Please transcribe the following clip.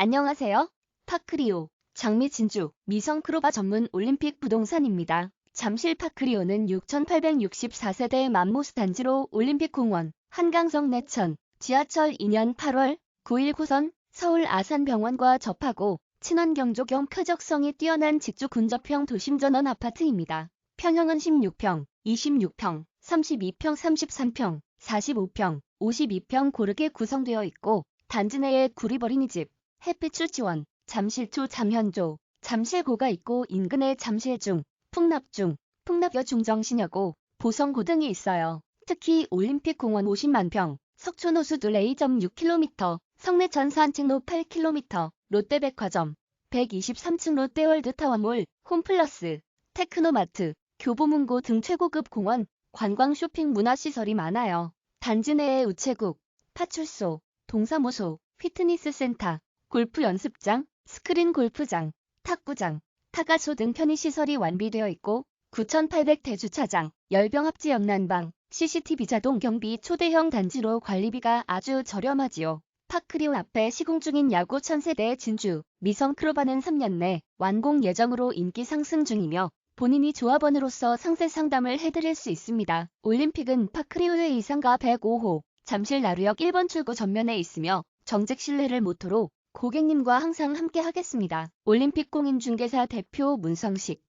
안녕하세요. 파크리오, 장미 진주, 미성 크로바 전문 올림픽 부동산입니다. 잠실 파크리오는 6,864세대의 맘모스 단지로 올림픽 공원, 한강성 내천, 지하철 2년 8월 9일 고선 서울 아산병원과 접하고 친환경조 겸 쾌적성이 뛰어난 직주 근접형 도심전원 아파트입니다. 평형은 16평, 26평, 32평, 33평, 45평, 52평 고르게 구성되어 있고 단지 내에 구리버린이집, 햇빛 지원, 잠실초 잠현조, 잠실고가 있고 인근에 잠실중, 풍납중, 풍납여 중정신여고, 보성고 등이 있어요. 특히 올림픽공원 50만 평, 석촌호수둘 A.6km, 성내천 산책로 8km, 롯데백화점, 123층 롯데월드 타워몰, 홈플러스, 테크노마트, 교보문고 등 최고급 공원, 관광 쇼핑 문화시설이 많아요. 단지 내에 우체국, 파출소, 동사무소, 피트니스 센터, 골프 연습장, 스크린 골프장, 탁구장, 타가소 등 편의시설이 완비되어 있고 9,800대 주차장, 열병합지 연난방, CCTV 자동 경비 초대형 단지로 관리비가 아주 저렴하지요. 파크리오 앞에 시공 중인 야구 천세대 진주, 미성 크로바는 3년 내 완공 예정으로 인기 상승 중이며 본인이 조합원으로서 상세 상담을 해드릴 수 있습니다. 올림픽은 파크리오의 이상가 105호, 잠실 나루역 1번 출구 전면에 있으며 정직 신뢰를 모토로 고객님과 항상 함께 하겠습니다. 올림픽 공인중개사 대표 문성식